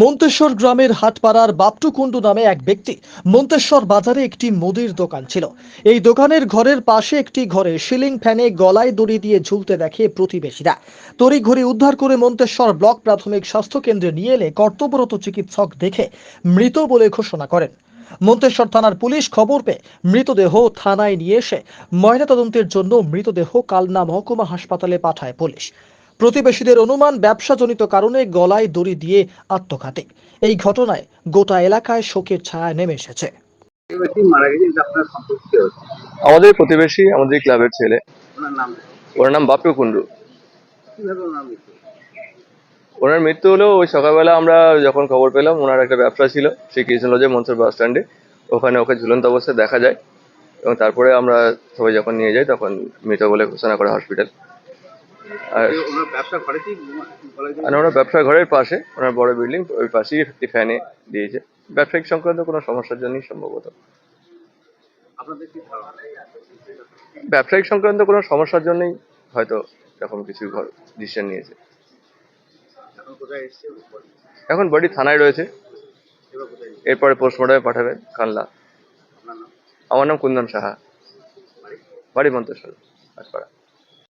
মন্তেশ্বর গ্রামের হাটপাড়ার বাপটুকুন্ডু নামে এক ব্যক্তি মন্তেশ্বর বাজারে একটি মুদির দোকান ছিল। এই দোকানের ঘরের পাশে একটি ঘরে সিলিং ফ্যানে গলায় দড়ি দিয়ে ঝুলতে দেখে প্রতিবেশীরা। তড়িঘড়ি উদ্ধার করে মন্তেশ্বর ব্লক প্রাথমিক স্বাস্থ্য কেন্দ্রে নিয়ে এলে কর্তব্যরত চিকিৎসক দেখে মৃত বলে ঘোষণা করেন। মন্তেশ্বর থানার পুলিশ খবর পেয়ে মৃতদেহ থানায় নিয়ে এসে ময়নাতদন্তের জন্য মৃতদেহ কালনা মহকুমা হাসপাতালে পাঠায় পুলিশ। প্রতিবেশীদের অনুমান ব্যবসাজনিত কারণে গলায় দড়ি দিয়ে আত্মঘাতী। এই ঘটনায় গোটা এলাকায় শোকের ছায়া নেমে এসেছে। আমাদের প্রতিবেশী আমাদের ক্লাবের ছেলে। ওনার ওর নাম বাপু কুন্ডু ওনার মৃত্যু হলো? ওই সকালবেলা আমরা যখন খবর পেলাম ওনার একটা ব্যবসা ছিল সে কৃষ্ণলজে মনসুর বাস স্ট্যান্ডে। ওখানে ওকে ঝুলন্ত অবস্থায় দেখা যায় এবং তারপরে আমরা সবাই যখন নিয়ে যাই তখন মৃত বলে ঘোষণা করে হসপিটাল। আর যে ওনার ব্যবসা ঘরের পাশে ওনার বড় বিল্ডিং ওই পাশেই একটি ফ্যানে দিয়েছে। ব্যবসায়িক সংক্রান্ত কোনো সমস্যার জন্যই সম্ভবত। ব্যবসায়িক সংক্রান্ত কোনো সমস্যার জন্যই হয়তো এরকম কিছু ডিসিশন নিয়েছে। এখন বডি? থানায় রয়েছে? এরপরে পোস্টমর্টমে পাঠাবে কানলা আমার নাম কুন্দন সাহা। বাড়ি মন্তেশ্বর আটপাড়া।